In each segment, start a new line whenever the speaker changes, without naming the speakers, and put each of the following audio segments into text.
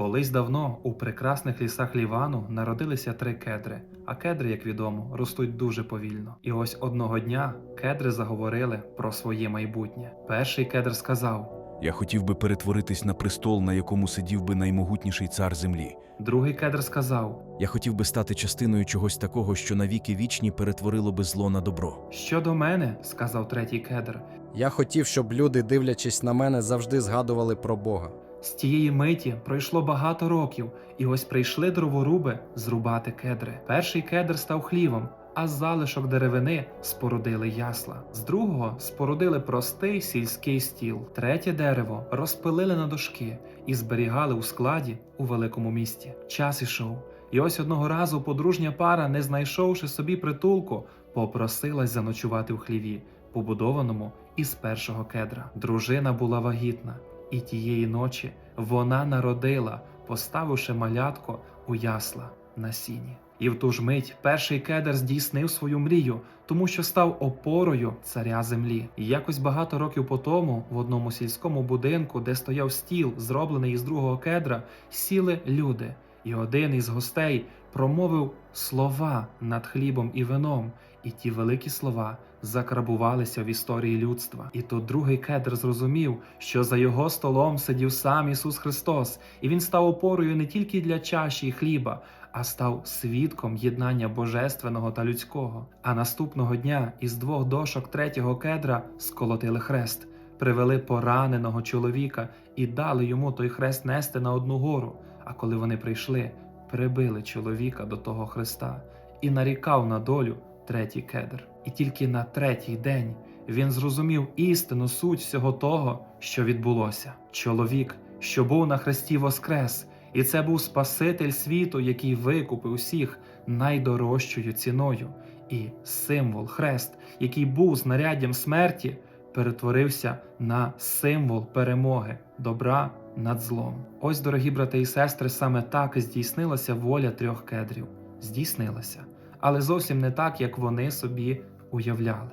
Колись давно у прекрасних лісах Лівану народилися три кедри, а кедри, як відомо, ростуть дуже повільно. І ось одного дня кедри заговорили про своє майбутнє. Перший кедр сказав,
Я хотів би перетворитись на престол, на якому сидів би наймогутніший цар землі.
другий кедр сказав:
Я хотів би стати частиною чогось такого, що навіки вічні перетворило би зло на добро.
Щодо мене, сказав третій кедр.
Я хотів, щоб люди, дивлячись на мене, завжди згадували про Бога.
З тієї миті пройшло багато років, і ось прийшли дроворуби зрубати кедри. Перший кедр став хлівом, а з залишок деревини спорудили ясла. З другого спорудили простий сільський стіл. Третє дерево розпилили на дошки і зберігали у складі у великому місті. Час ішов. І ось одного разу подружня пара, не знайшовши собі притулку, попросилась заночувати в хліві, побудованому із першого кедра. Дружина була вагітна, і тієї ночі вона народила, поставивши малятко у ясла на сіні. І в ту ж мить перший кедр здійснив свою мрію, тому що став опорою царя землі. І якось багато років по тому, в одному сільському будинку, де стояв стіл, зроблений із другого кедра, сіли люди. І один із гостей промовив слова над хлібом і вином, і ті великі слова закрабувалися в історії людства. І тут другий кедр зрозумів, що за його столом сидів сам Ісус Христос, і він став опорою не тільки для чаші і хліба, а став свідком єднання божественного та людського. А наступного дня із двох дошок третього кедра сколотили хрест, привели пораненого чоловіка і дали йому той хрест нести на одну гору. А коли вони прийшли, прибили чоловіка до того хреста і нарікав на долю третій кедр. І тільки на третій день він зрозумів істину суть всього того, що відбулося. Чоловік, що був на хресті воскрес, і це був Спаситель світу, який викупив усіх найдорожчою ціною. І символ хрест, який був знаряддям смерті, перетворився на символ перемоги, добра над злом. Ось, дорогі брати і сестри, саме так здійснилася воля трьох кедрів. Здійснилася, але зовсім не так, як вони собі уявляли.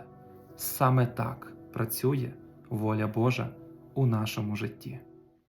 Саме так працює воля Божа у нашому житті.